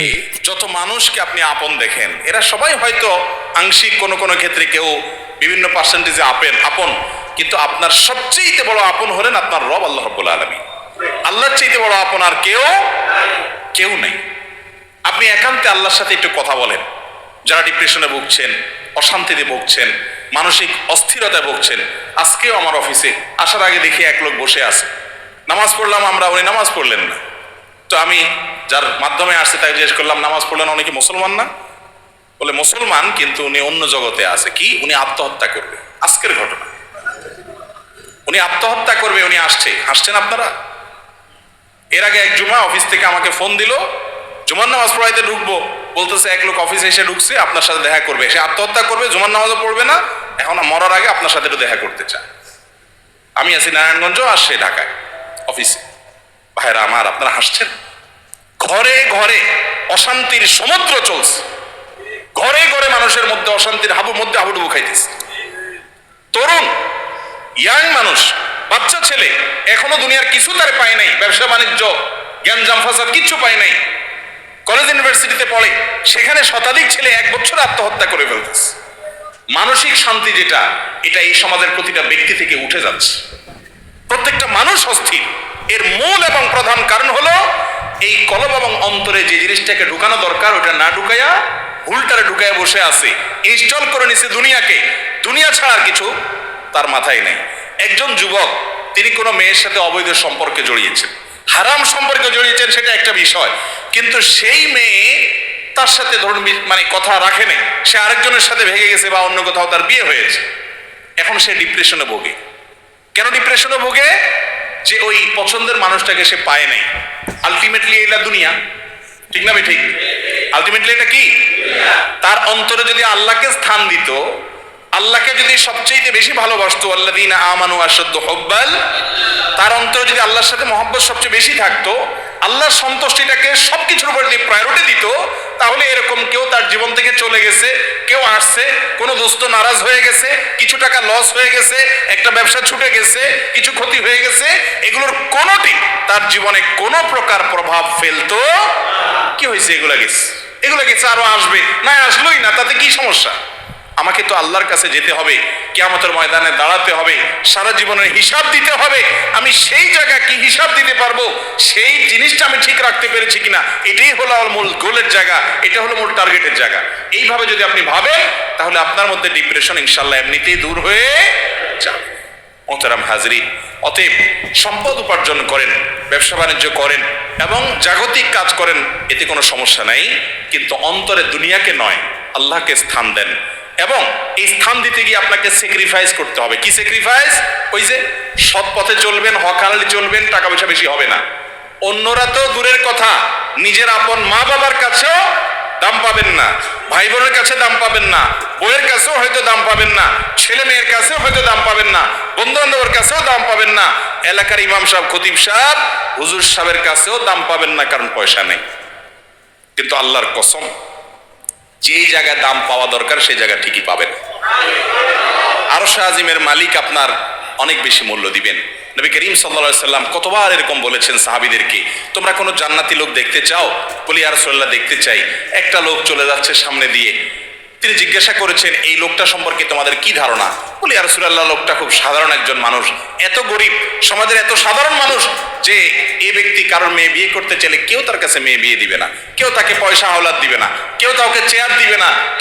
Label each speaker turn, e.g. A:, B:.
A: এই যত মানুষকে আপনি আপন দেখেন, এরা সবাই হয়তো আংশিক কোনো কোনো ক্ষেত্রে কেউ বিভিন্ন পার্সেন্টেজে আপেন, আপন। কিন্তু আপনার সবচেয়ে বড় আপন হলেন আপনার রব আল্লাহ রব্বুল আলমী আল্লাহর চাইতে বড় আপন আর কেউ কেউ নেই। আপনি একান্তে আল্লাহর সাথে একটু কথা বলেন। যারা ডিপ্রেশনে ভুগছেন, অশান্তিতে ভুগছেন, মানসিক অস্থিরতায় ভুগছেন, আজকেও আমার অফিসে আসার আগে দেখি এক লোক বসে আছে। নামাজ পড়লাম আমরা, উনি নামাজ পড়লেন না। তো আমি যার মাধ্যমে আসছে তাই জিজ্ঞেস করলাম, নামাজ পড়লেন উনি কি মুসলমান না? বলে, মুসলমান, কিন্তু উনি অন্য জগতে আছে। কি? উনি আত্মহত্যা করবে। আজকের ঘটনা। উনি আত্মহত্যা করবে, উনি আসছে। আসছেন আপনারা? এর আগে এক জুমা অফিস থেকে আমাকে ফোন দিল, জুমার নামাজ পড়াইতে ঢুকবো। বলতেছে, এক লোক অফিসে এসে ঢুকছে, আপনার সাথে দেখা করবে। সে আত্মহত্যা করবে, জুমার নামাজও পড়বে না। এখন মরার আগে আপনার সাথে একটু দেখা করতে চায়। আমি আছি নারায়ণগঞ্জ সে ঢাকায়, অফিসে। ভাইরা আমার, আপনারা হাসছেন? ঘরে ঘরে অশান্তির সমুদ্র চলছে। ঘরে ঘরে মানুষের মধ্যে অশান্তির হাবুর মধ্যে হাবুডুবু খাইতেছে। তরুণ ইয়াং মানুষ, বাচ্চা ছেলে, এখনও দুনিয়ার কিছু তার পায় নাই। ব্যবসা, বাণিজ্য জ্ঞান জামফাসাদ কিচ্ছু পায় নাই। কলেজ ইউনিভার্সিটিতে পড়ে, সেখানে শতাধিক ছেলে এক বছর আত্মহত্যা করে ফেলতেছে। মানসিক শান্তি যেটা, এটা এই সমাজের প্রতিটা ব্যক্তি থেকে উঠে যাচ্ছে। প্রত্যেকটা মানুষ অস্থির। এর মূল এবং প্রধান কারণ হলো এই কলব এবং অন্তরে যে জিনিসটাকে ঢুকানো দরকার ওটা না ঢুকাইয়া ভুলটারে ঢুকায় বসে আছে। ইনস্টল করে নিছে দুনিয়াকে। দুনিয়া ছাড়া আর কিছু তার মাথায় নেই। একজন যুবক, তিনি কোনো মেয়ের সাথে অবৈধ সম্পর্কে জড়িয়েছেন। হারাম সম্পর্কে জড়িয়েছেন সেটা একটা বিষয়। কিন্তু সেই মেয়ে তার সাথে ধরুন মানে কথা রাখে নাই। সে আরেকজনের সাথে ভেঙে গেছে বা অন্য কোথাও তার বিয়ে হয়েছে। এখন সে ডিপ্রেশনে ভোগে। কেন ডিপ্রেশনে ভোগে? যে ওই পছন্দের মানুষটাকে সে পায় নাই। আলটিমেটলি এটা দুনিয়া। ঠিক না ঠিক আলটিমেটলি এটা কি? তার অন্তরে যদি আল্লাহকে স্থান দিত, আল্লাহকে যদি সবচেয়ে বেশি ভালোবাসতো আল্লাদিন আমানু আসাদ্দ হব্বাল, তার অন্তরে যদি আল্লাহর সাথে মহব্বত সবচেয়ে বেশি থাকতো আল্লাহর সন্তুষ্টিটাকে সবকিছুর উপর যদি প্রায়োরিটি দিত, তাহলে এরকম কেউ তার জীবন থেকে চলে গেছে, কেউ আসছে, কোনো দোস্ত নারাজ হয়ে গেছে, কিছু টাকা লস হয়ে গেছে, একটা ব্যবসা ছুটে গেছে, কিছু ক্ষতি হয়ে গেছে, এগুলোর কোনোটি তার জীবনে কোনো প্রকার প্রভাব ফেলতো কি হয়েছে এগুলা গেছে? এগুলো গেছে, আরও আসবে। না, আসলোই না, তাতে কি সমস্যা? আমাকে তো আল্লাহর কাছে যেতে হবে, কেয়ামতের ময়দানে দাঁড়াতে হবে, সারা জীবনের হিসাব দিতে হবে আমি সেই জায়গা কি হিসাব দিতে পারব? সেই জিনিসটা আমি ঠিক রাখতে পেরেছি কিনা? এটাই হলো আমার মূল গোলের জায়গা, এটা হলো মূল টার্গেটের জায়গা। এইভাবে যদি আপনি ভাবেন, তাহলে আপনার মধ্যে ডিপ্রেশন ইনশাল্লাহ এমনিতেই দূর হয়ে যাবে। মোহতারাম হাজরি, অতএব সম্পদ উপার্জন করেন, ব্যবসা বাণিজ্য করেন, এবং জাগতিক কাজ করেন, এতে কোনো সমস্যা নাই। কিন্তু অন্তরে দুনিয়াকে নয়, আল্লাহকে স্থান দেন। এবং এই স্থান দিতে গিয়ে আপনাকে স্যাক্রিফাইস করতে হবে। কি স্যাক্রিফাইস ওই যে সৎ পথে চলবেন, হক হালালি চলবেন টাকা পয়সা বেশি হবে না। অন্যরা তো দূরের কথা, নিজের আপন মা বাবার কাছেও দাম পাবেন না ভাই বোনের কাছে দাম পাবেন না বইয়ের কাছেও হয়তো দাম পাবেন না, ছেলে মেয়ের কাছেও হয়তো দাম পাবেন না বন্ধু বান্ধবের কাছেও দাম পাবেন না, এলাকার ইমাম সাহেব, খতিব সাহেব, হুজুর সাহেবের কাছেও দাম পাবেন না কারণ পয়সা নেই। কিন্তু আল্লাহর কসম যেই জায়গায় দাম পাওয়া দরকার, সেই জায়গা ঠিকই পাবেন। আরও আজিমের মালিক আপনার অনেক বেশি মূল্য দিবেন। নবী করিম সাল্লা সাল্লাম কতবার এরকম বলেছেন সাহাবিদেরকে, তোমরা কোনো জান্নাতি লোক দেখতে চাও? বলি আর দেখতে চাই। একটা লোক চলে যাচ্ছে সামনে দিয়ে তিনি জিজ্ঞাসা করেছেন, এই লোকটা সম্পর্কে তোমাদের কি ধারণা? বলি, আর সুরাল্লাহ, লোকটা খুব সাধারণ একজন মানুষ। এত গরিব, সমাজের এত সাধারণ মানুষ যে এ ব্যক্তি কারোর মেয়ে বিয়ে করতে চাইলে কেউ তার কাছে মেয়ে বিয়ে দিবে না। কেউ তাকে পয়সা আওলাদ দিবে না। কেউ তাকে চেয়ার দিবে না।